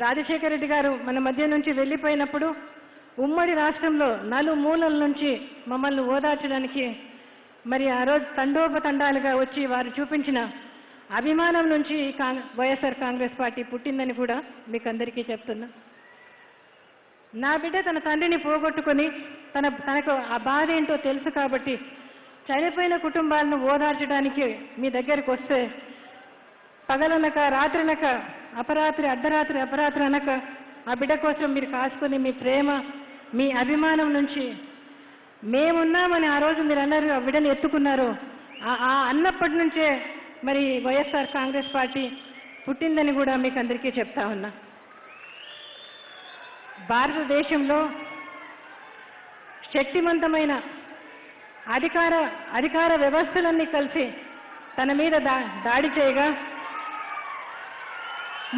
రాజశేఖర రెడ్డి గారు మన మధ్య నుంచి వెళ్ళిపోయినప్పుడు ఉమ్మడి రాష్ట్రంలో నలుమూలల నుంచి మమ్మల్ని ఓదార్చడానికి మరి ఆ రోజు తండోపతండాలుగా వచ్చి వారు చూపించిన అభిమానం నుంచి వైఎస్ఆర్ కాంగ్రెస్ పార్టీ పుట్టిందని కూడా మీకు అందరికీ చెప్తున్నా. నా బిడ్డ తన తండ్రిని పోగొట్టుకొని తన తనకు ఆ బాధ ఏంటో తెలుసు కాబట్టి చనిపోయిన కుటుంబాలను ఓదార్చడానికి మీ దగ్గరికి వస్తే పగలనక రాత్రినక అపరాత్రి అర్ధరాత్రి అపరాత్రి అనక ఆ బిడ్డ కోసం మీరు కాసుకొని మీ ప్రేమ మీ అభిమానం నుంచి మేమున్నామని ఆ రోజు మీరు అన్నారు ఆ బిడ్డను ఎత్తుకున్నారు. ఆ- ఆ అన్నప్పటి నుంచే మరి వైఎస్ఆర్ కాంగ్రెస్ పార్టీ పుట్టిందని కూడా మీకు అందరికీ చెప్తా ఉన్నా. భారతదేశంలో శక్తివంతమైన అధికార అధికార వ్యవస్థలన్నీ కలిసి తన మీద దా దాడి చేయగా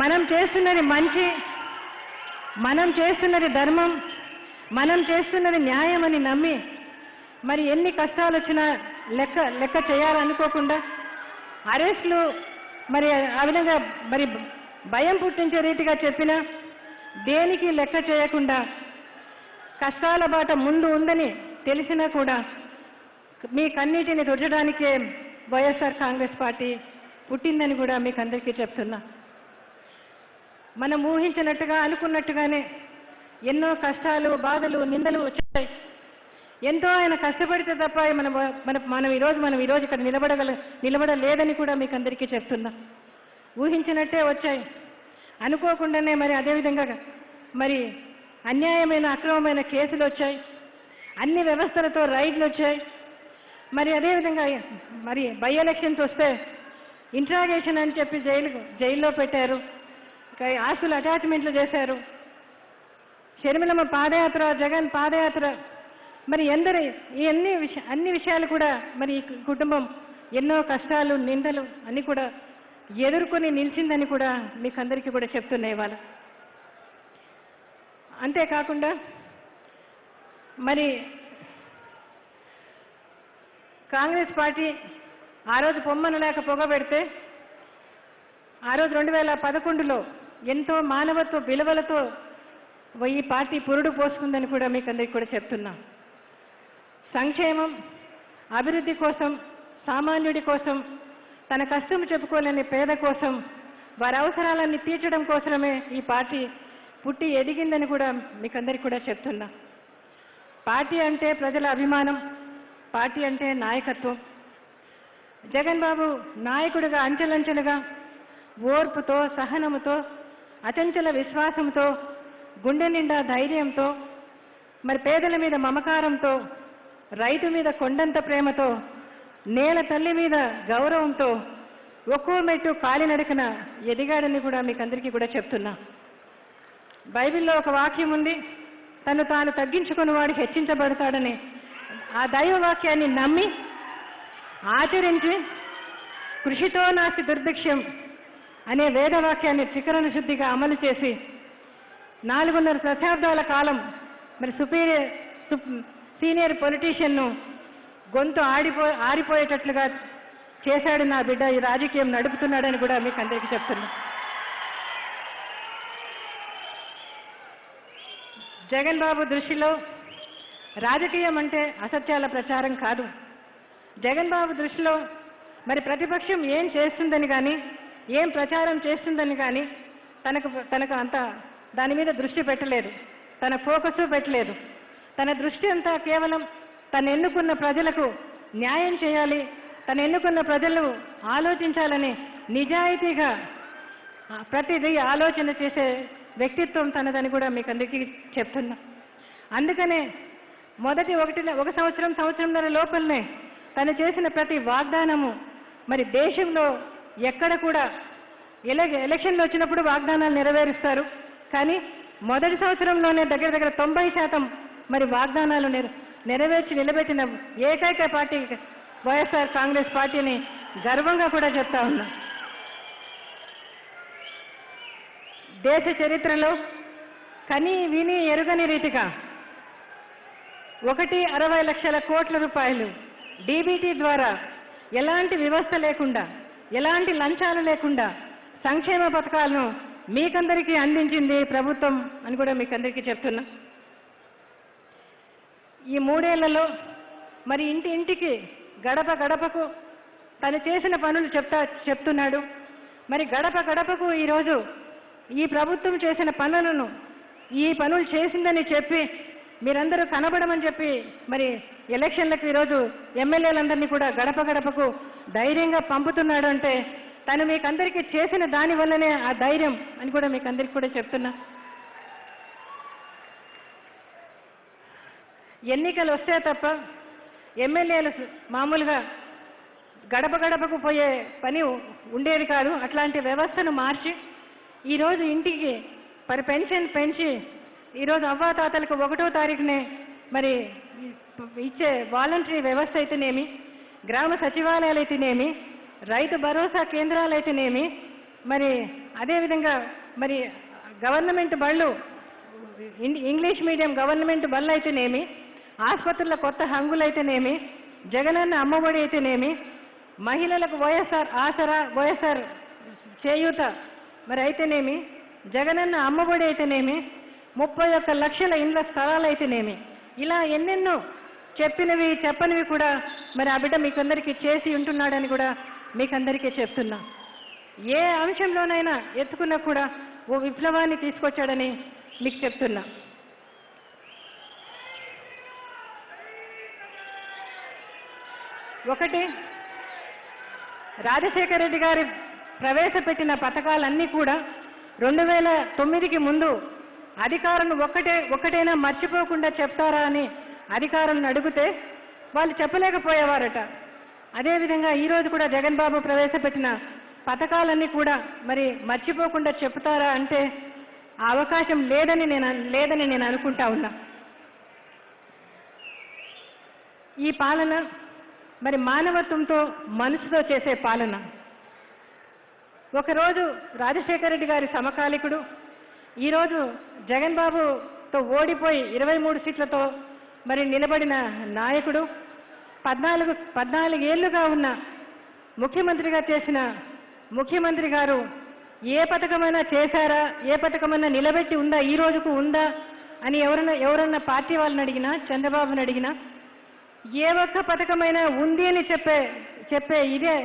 మనం చేస్తున్నది మంచి మనం చేస్తున్నది ధర్మం మనం చేస్తున్నది న్యాయం అని నమ్మి మరి ఎన్ని కష్టాలు వచ్చినా లెక్క లెక్క చేయాలనుకోకుండా అరెస్టులు మరి ఆ విధంగా మరి భయం పుట్టించే రీతిగా చెప్పినా దేనికి లెక్క చేయకుండా కష్టాల బాట ముందు ఉందని తెలిసినా కూడా మీ కన్నీటిని తుడచడానికే వైఎస్ఆర్ కాంగ్రెస్ పార్టీ పుట్టిందని కూడా మీకు అందరికీ చెప్తున్నా. మనం ఊహించినట్టుగా అనుకున్నట్టుగానే ఎన్నో కష్టాలు బాధలు నిందలు వచ్చాయి. ఎంతో ఆయన కష్టపడితే తప్ప మన మన మనం ఈరోజు మనం ఈరోజు ఇక్కడ నిలబడగల నిలబడలేదని కూడా మీకు అందరికీ చెప్తున్నా. ఊహించినట్టే వచ్చాయి. అనుకోకుండానే మరి అదేవిధంగా మరి అన్యాయమైన అక్రమమైన కేసులు వచ్చాయి. అన్ని వ్యవస్థలతో రైడ్లు వచ్చాయి. మరి అదేవిధంగా మరి బై ఎలక్షన్స్ వస్తే ఇంట్రాగేషన్ అని చెప్పి జైలు జైల్లో పెట్టారు. ఆస్తులు అటాచ్మెంట్లు చేశారు. షర్మిలమ్మ పాదయాత్ర జగన్ పాదయాత్ర. మరి ఎందరు ఈ అన్ని విష అన్ని విషయాలు కూడా మరి ఈ కుటుంబం ఎన్నో కష్టాలు నిందలు అన్నీ కూడా ఎదుర్కొని నిలిచిందని కూడా మీకు అందరికీ కూడా చెప్తున్నాయి వాళ్ళు అంతేకాకుండా మరి కాంగ్రెస్ పార్టీ ఆ రోజు పొమ్మన లేక పొగబెడితే ఆ రోజు రెండు వేల పదకొండులో ఎంతో మానవత్వ విలువలతో ఈ పార్టీ పురుడు పోసుకుందని కూడా మీకు అందరికీ కూడా చెప్తున్నా. సంక్షేమం అభివృద్ధి కోసం సామాన్యుడి కోసం తన కష్టం చెప్పుకోలేని పేద కోసం వారి అవసరాలన్నీ తీర్చడం కోసమే ఈ పార్టీ పుట్టి ఎదిగిందని కూడా మీకు అందరికీ కూడా చెప్తున్నా. పార్టీ అంటే ప్రజల అభిమానం పార్టీ అంటే నాయకత్వం. జగన్ బాబు నాయకుడిగా అంచెలంచెలుగా ఓర్పుతో సహనముతో అచంచల విశ్వాసంతో గుండె నిండా ధైర్యంతో మరి పేదల మీద మమకారంతో రైతు మీద కొండంత ప్రేమతో నేల తల్లి మీద గౌరవంతో ఒక్కో మెట్టు కాలినడకన ఎదిగాడని కూడా మీకు అందరికీ కూడా చెప్తున్నా. బైబిల్లో ఒక వాక్యం ఉంది తను తాను తగ్గించుకుని వాడు హెచ్చించబడతాడని. ఆ దైవ వాక్యాన్ని నమ్మి ఆచరించి కృషితో నాస్తి దుర్భిక్షం అనే వేదవాక్యాన్ని చికరణ శుద్ధిగా అమలు చేసి నాలుగున్నర దశాబ్దాల కాలం మరి సుపీరియర్ సీనియర్ పొలిటీషియన్ను గొంతు ఆడిపో ఆరిపోయేటట్లుగా చేశాడు నా బిడ్డ. ఈ రాజకీయం నడుపుతున్నాడని కూడా మీకు అందరికీ చెప్తున్నా. జగన్ బాబు దృష్టిలో రాజకీయం అంటే అసత్యాల ప్రచారం కాదు. జగన్ బాబు దృష్టిలో మరి ప్రతిపక్షం ఏం చేస్తుందని కానీ ఏం ప్రచారం చేస్తుందని కానీ తనకు తనకు అంత దాని మీద దృష్టి పెట్టలేదు. తన ఫోకస్ పెట్టలేదు. తన దృష్టి అంతా కేవలం తను ఎన్నుకున్న ప్రజలకు న్యాయం చేయాలి తను ఎన్నుకున్న ప్రజలు ఆలోచించాలని నిజాయితీగా ప్రతిదీ ఆలోచన చేసే వ్యక్తిత్వం తనదని కూడా మీకు అందరికీ చెప్తున్నా. అందుకనే మొదటి ఒకటి ఒక సంవత్సరం సంవత్సరంన్నర లోపలనే తను చేసిన ప్రతి వాగ్దానము మరి దేశంలో ఎక్కడ కూడా ఎల ఎలక్షన్లు వచ్చినప్పుడు వాగ్దానాలు నెరవేరుస్తారు. కానీ మొదటి సంవత్సరంలోనే దగ్గర దగ్గర తొంభై శాతం మరి వాగ్దానాలు నెరవేర్చి నిలబెట్టిన ఏకైక పార్టీ వైఎస్ఆర్ కాంగ్రెస్ పార్టీని గర్వంగా కూడా చెప్తా ఉన్నా. దేశ చరిత్రలో కని విని ఎరుగని రీతిగా ఒకటి అరవై లక్షల కోట్ల రూపాయలు డీబీటీ ద్వారా ఎలాంటి వ్యవస్థ లేకుండా ఎలాంటి లంచాలు లేకుండా సంక్షేమ పథకాలను మీకందరికీ అందించింది ప్రభుత్వం అని కూడా మీకు అందరికీ చెప్తున్నా. ఈ మూడేళ్ళలో మరి ఇంటి ఇంటికి గడప గడపకు తను చేసిన పనులు చెప్తా చెప్తున్నాడు. మరి గడప గడపకు ఈరోజు ఈ ప్రభుత్వం చేసిన పనులను ఈ పనులు చేసిందని చెప్పి మీరందరూ కనబడమని చెప్పి మరి ఎలక్షన్లకు ఈరోజు ఎమ్మెల్యేలందరినీ కూడా గడప గడపకు ధైర్యంగా పంపుతున్నాడు అంటే తను మీకు అందరికీ చేసిన దాని వల్లనే ఆ ధైర్యం అని కూడా మీకు అందరికీ కూడా చెప్తున్నా. ఎన్నికలు వస్తే తప్ప ఎమ్మెల్యేలు మామూలుగా గడప గడపకు పోయే పని ఉండేది కాదు. అట్లాంటి వ్యవస్థను మార్చి ఈరోజు ఇంటికి మరి పెన్షన్ పెంచి ఈరోజు అవ్వాతాతలకు ఒకటో తారీఖునే మరి ఇచ్చే వాలంటరీ వ్యవస్థ అయితేనేమి గ్రామ సచివాలయాలు అయితేనేమి రైతు భరోసా కేంద్రాలు అయితేనేమి మరి అదేవిధంగా మరి గవర్నమెంట్ బళ్ళు ఇంగ్లీష్ మీడియం గవర్నమెంట్ బళ్ళు అయితేనేమి ఆసుపత్రుల కొత్త హంగులు అయితేనేమి జగనన్న అమ్మఒడి అయితేనేమి మహిళలకు వైఎస్ఆర్ ఆసరా వైఎస్ఆర్ చేయూత మరి అయితేనేమి జగనన్న అమ్మఒడి అయితేనేమి ముప్పై ఒక్క లక్షల ఇండ్ల స్థలాలు అయితేనేమి ఇలా ఎన్నెన్నో చెప్పినవి చెప్పనివి కూడా మరి ఆ బిడ్డ మీకందరికీ చేసి ఉంటున్నాడని కూడా మీకందరికీ చెప్తున్నా. ఏ అంశంలోనైనా ఎత్తుకున్నా కూడా ఓ విప్లవాన్ని తీసుకొచ్చాడని మీకు చెప్తున్నా. ఒకటి రాజశేఖర రెడ్డి గారి ప్రవేశపెట్టిన పథకాలన్నీ కూడా రెండు వేల తొమ్మిదికి ముందు అధికారులను ఒక్కటే ఒక్కటైనా మర్చిపోకుండా చెప్తారా అని అధికారులను అడిగితే వాళ్ళు చెప్పలేకపోయేవారట. అదేవిధంగా ఈరోజు కూడా జగన్ బాబు ప్రవేశపెట్టిన పథకాలన్నీ కూడా మరి మర్చిపోకుండా చెప్తారా అంటే ఆ అవకాశం లేదని నేను లేదని నేను అనుకుంటా ఉన్నా. ఈ పాలన మరి మానవత్వంతో మనసుతో చేసే పాలన. ఒకరోజు రాజశేఖర రెడ్డి గారి సమకాలికుడు ఈరోజు జగన్ బాబుతో ఓడిపోయి ఇరవై మూడు సీట్లతో మరి నిలబడిన నాయకుడు పద్నాలుగు పద్నాలుగు ఏళ్ళుగా ఉన్న ముఖ్యమంత్రిగా చేసిన ముఖ్యమంత్రి గారు ఏ పథకమైనా చేశారా? ఏ పథకమైనా నిలబెట్టి ఉందా? ఈ రోజుకు ఉందా? అని ఎవరన్నా ఎవరన్నా పార్టీ వాళ్ళని అడిగినా చంద్రబాబుని అడిగినా ఏ ఒక్క పథకమైనా ఉంది అని చెప్పే చెప్పే ఇదే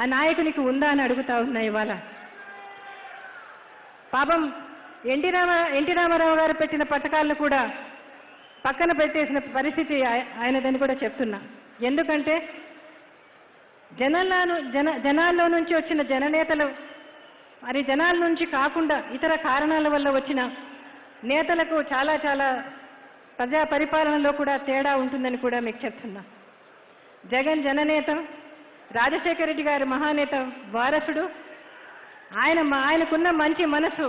ఆ నాయకునికి ఉందా అని అడుగుతా ఉన్నా ఇవాళ. పాపం ఎన్టీ రామ ఎన్టీ రామారావు గారు పెట్టిన పథకాలను కూడా పక్కన పెట్టేసిన పరిస్థితి ఆయనదని కూడా చెప్తున్నా. ఎందుకంటే జనాల్లో జన జనాల్లో నుంచి వచ్చిన జననేతలు మరి జనాల నుంచి కాకుండా ఇతర కారణాల వల్ల వచ్చిన నేతలకు చాలా చాలా ప్రజా పరిపాలనలో కూడా తేడా ఉంటుందని కూడా మీకు చెప్తున్నా. జగన్ జననేత రాజశేఖర రెడ్డి గారి మహానేత వారసుడు ఆయన ఆయనకున్న మంచి మనసు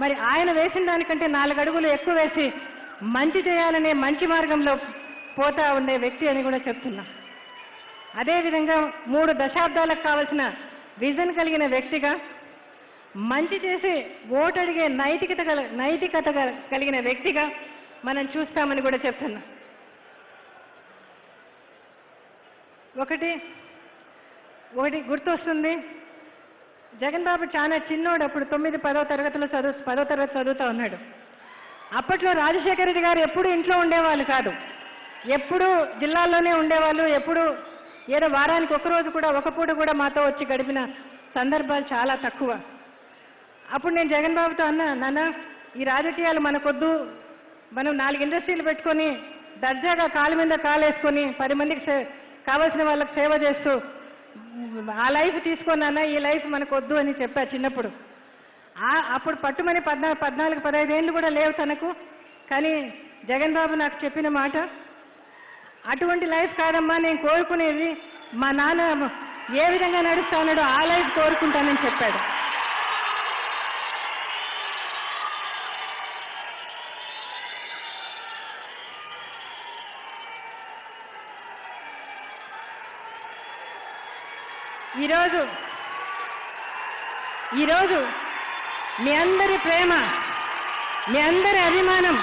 మరి ఆయన వేసిన దానికంటే నాలుగు అడుగులు ఎక్కువ వేసి మంచి చేయాలనే మంచి మార్గంలో పోతా ఉండే వ్యక్తి అని కూడా చెప్తున్నా. అదేవిధంగా మూడు దశాబ్దాలకు కావలసిన విజన్ కలిగిన వ్యక్తిగా మంచి చేసి ఓటు అడిగే నైతికత గల నైతికత కలిగిన వ్యక్తిగా మనం చూస్తామని కూడా చెప్తున్నా. ఒకటి ఒకటి గుర్తొస్తుంది. జగన్ బాబు చాలా చిన్నోడు అప్పుడు తొమ్మిది పదో తరగతిలో చదువు పదో తరగతి చదువుతా ఉన్నాడు. అప్పట్లో రాజశేఖర రెడ్డి గారు ఎప్పుడు ఇంట్లో ఉండేవాళ్ళు కాదు. ఎప్పుడు జిల్లాల్లోనే ఉండేవాళ్ళు ఎప్పుడు ఏదో వారానికి ఒక రోజు కూడా ఒక పూట కూడా మాతో వచ్చి గడిపిన సందర్భాలు చాలా తక్కువ. అప్పుడు నేను జగన్ బాబుతో అన్నా నాన్న ఈ రాజకీయాలు మనకొద్దు. మనం నాలుగు ఇండస్ట్రీలు పెట్టుకొని దర్జాగా కాలు మీద కాలేసుకొని పది మందికి సే- కావాల్సిన వాళ్ళకి సేవ చేస్తూ ఆ లైఫ్ తీసుకున్నానా ఈ లైఫ్ మనకు వద్దు అని చెప్పా చిన్నప్పుడు. ఆ అప్పుడు పట్టుమని పద్నాలుగు పద్నాలుగు పదహైదు ఏళ్ళు కూడా లేవు తనకు. కానీ జగన్ బాబు నాకు చెప్పిన మాట అటువంటి లైఫ్ కాదమ్మా నేను కోరుకునేది మా నాన్న ఏ విధంగా నడుస్తా ఉన్నాడో ఆ లైఫ్ కోరుకుంటానని చెప్పాడు. ఈరోజు ఈరోజు మీ అందరి ప్రేమ మీ అందరి అభిమానం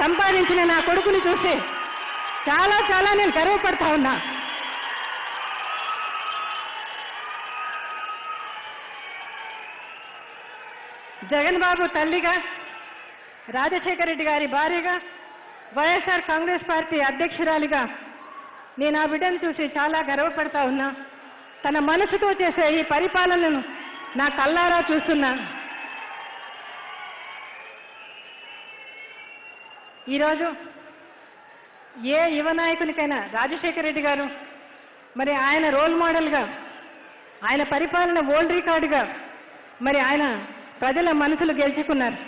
సంపాదించిన నా కొడుకుని చూసి చాలా చాలా నేను గర్వపడతా ఉన్నా. జగన్ బాబు తల్లిగా రాజశేఖర రెడ్డి గారి భార్యగా వైఎస్ఆర్ కాంగ్రెస్ పార్టీ అధ్యక్షురాలిగా నేను ఆ బిడ్డను చూసి చాలా గర్వపడతా ఉన్నా. తన మనసుతో చేసే ఈ పరిపాలనను నా కల్లారా చూస్తున్నా. ఈరోజు ఏ యువ నాయకునికైనా రాజశేఖర రెడ్డి గారు మరి ఆయన రోల్ మోడల్గా ఆయన పరిపాలన ఓల్డ్ రికార్డుగా మరి ఆయన ప్రజల మనసులు గెలుచుకున్నారు.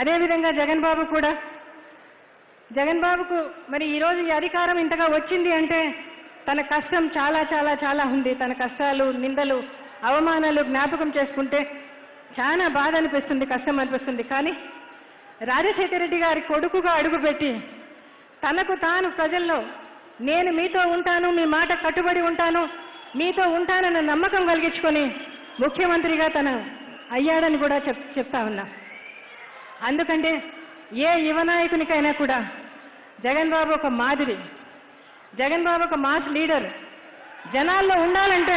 అదేవిధంగా జగన్ బాబు కూడా జగన్ బాబుకు మరి ఈరోజు ఈ అధికారం ఇంతగా వచ్చింది అంటే తన కష్టం చాలా చాలా చాలా ఉంది. తన కష్టాలు నిందలు అవమానాలు జ్ఞాపకం చేసుకుంటే చాలా బాధ అనిపిస్తుంది కష్టం అనిపిస్తుంది. కానీ రాజశేఖర రెడ్డి గారి కొడుకుగా అడుగుపెట్టి తనకు తాను ప్రజల్లో నేను మీతో ఉంటాను మీ మాట కట్టుబడి ఉంటాను మీతో ఉంటానన్న నమ్మకం కలిగించుకొని ముఖ్యమంత్రిగా తన అయ్యాడని కూడా చెప్ చెప్తా ఉన్నా. అందుకంటే ఏ యువ నాయకునికైనా కూడా జగన్ బాబు ఒక మాదిరి. జగన్ బాబు ఒక మాస్ లీడర్. జనాల్లో ఉండాలంటే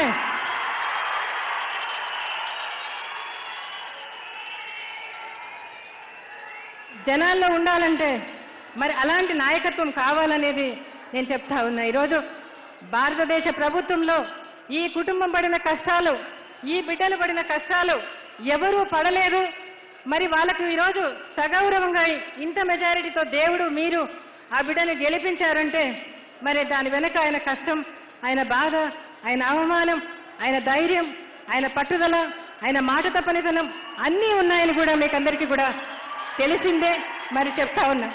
జనాల్లో ఉండాలంటే మరి అలాంటి నాయకత్వం కావాలనేది నేను చెప్తా ఉన్నా. ఈరోజు భారతదేశ ప్రభుత్వంలో ఈ కుటుంబం పడిన కష్టాలు ఈ బిడ్డలు పడిన కష్టాలు ఎవరూ పడలేదు. మరి వాళ్ళకు ఈరోజు సగౌరవంగా ఇంత మెజారిటీతో దేవుడు మీరు ఆ బిడ్డను గెలిపించారంటే మరి దాని వెనక ఆయన కష్టం ఆయన బాధ ఆయన అవమానం ఆయన ధైర్యం ఆయన పట్టుదల ఆయన మాట తప్పనితనం అన్నీ ఉన్నాయని కూడా మీకు అందరికీ కూడా తెలిసిందే మరి చెప్తా ఉన్నా.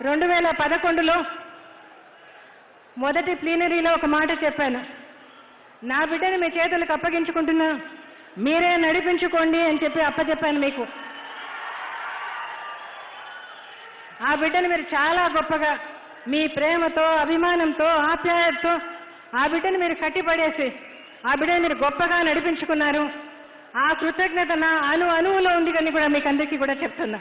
రెండు వేల పదకొండులో మొదటి ప్లీనరీలో ఒక మాట చెప్పాను. నా బిడ్డని మీ చేతులకు అప్పగించుకుంటున్నా మీరే నడిపించుకోండి అని చెప్పి అప్పచెప్పాను మీకు. ఆ బిడ్డను మీరు చాలా గొప్పగా మీ ప్రేమతో అభిమానంతో ఆప్యాయతతో ఆ బిడ్డను మీరు కట్టిపడేసి ఆ బిడ్డను మీరు గొప్పగా నడిపించుకున్నారు. ఆ కృతజ్ఞత నా అణు అణువులో ఉంది కానీ కూడా మీకు అందరికీ కూడా చెప్తున్నా.